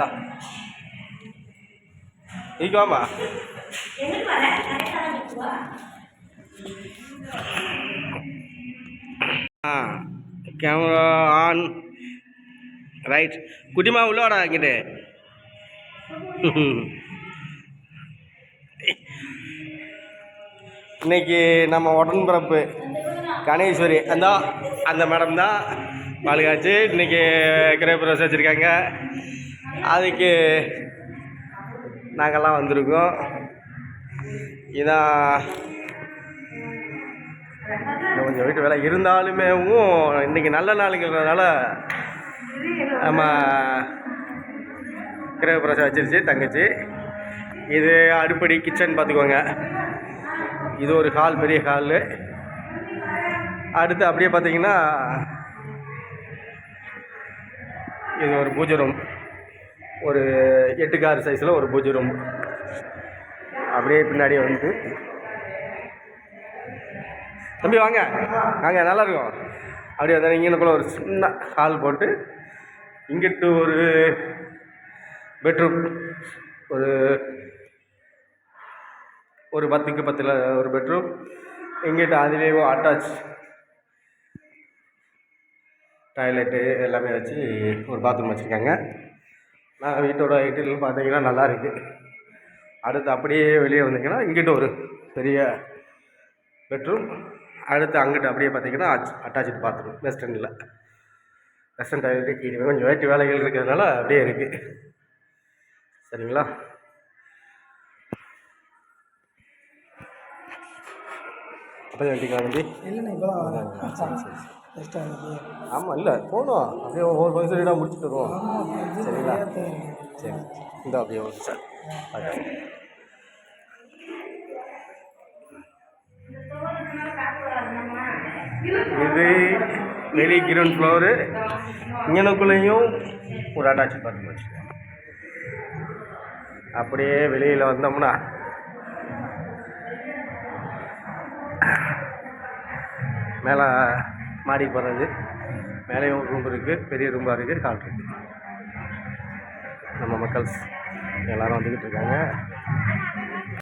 இந்தா இங்கே வாமா ஆ கேமரா ஆன் ரைட் குட்டிமா உள்ள வாடா இங்கிட்டு இன்னைக்கு நம்ம உடன்பிறப்பு கணேஸ்வரி. அந்த அந்த மேடம் தான். பாலுகாச்சு இன்னைக்கு ரோஸ் வச்சுருக்காங்க. அதுக்கு நாங்கள்லாம் வந்திருக்கோம். இதான் கொஞ்சம் வீட்டு வேலை இருந்தாலுமே இன்றைக்கி நல்ல நாளுங்கிறதுனால நம்ம கிரகப்பிரசம் வச்சிருச்சு தங்கச்சி. இது அடுப்படி கிச்சன் பார்த்துக்கோங்க. இது ஒரு ஹால் பெரிய ஹாலு. அடுத்து அப்படியே பார்த்தீங்கன்னா இது ஒரு பூஜை ரூம். ஒரு எட்டு கார் சைஸில் ஒரு பூஜை ரூம் அப்படியே பின்னாடி வந்து. தம்பி வாங்க. வாங்க நல்லாயிருக்கும். அப்படியே வந்தால் இங்கேனக்குள்ள ஒரு சின்ன ஹால் போட்டு இங்கிட்டு ஒரு பெட்ரூம் ஒரு ஒரு பத்துக்கு பத்தில் ஒரு பெட்ரூம் இங்கிட்ட அதுலேயும் அட்டாச் டாய்லெட்டு எல்லாமே வச்சு ஒரு பாத்ரூம் வச்சுருக்காங்க. நான் வீட்டோட ஹைட்டில் பார்த்தீங்கன்னா நல்லா இருக்குது அடுத்து அப்படியே வெளியே வந்தீங்கன்னா இங்கிட்ட ஒரு பெரிய பெட்ரூம். அடுத்து அங்கிட்டு அப்படியே பார்த்தீங்கன்னா அட்டாச்சு பாத்ரூம் வெஸ்டர்னில் வெஸ்டர்ன் டாய்லெட்டு கீழே கொஞ்சம் வேட்டு வேலைகள் இருக்கிறதுனால அப்படியே இருக்குது சரிங்களா? அப்போ வெட்டிக்கலாம் தம்பி இல்லைண்ணா இப்போ சரி சரி பெஸ்ட்டாக இருந்துச்சு ஆமாம் இல்லை போகணும். அப்படியே ஒவ்வொரு ஃபங்க்ஷன் முடிச்சுட்டு வருவோம். சரிங்களா? சரி இந்த அப்படியே ஓகே சார் ஓகே இது வெளி கிரவுண்ட் ஃப்ளோரு. இங்கனக்குள்ளேயும் ஒரு அட்டாச் பாத்ரூம் வச்சுருக்கேன் அப்படியே வெளியில் வந்தோம்னா மேலே மாடி போகிறது. மேலேயும் ரூம் இருக்குது பெரிய ரூம்பாக இருக்குது ஹால் இருக்குது நம்ம மக்கள்ஸ் எல்லோரும் வந்துக்கிட்டு இருக்காங்க.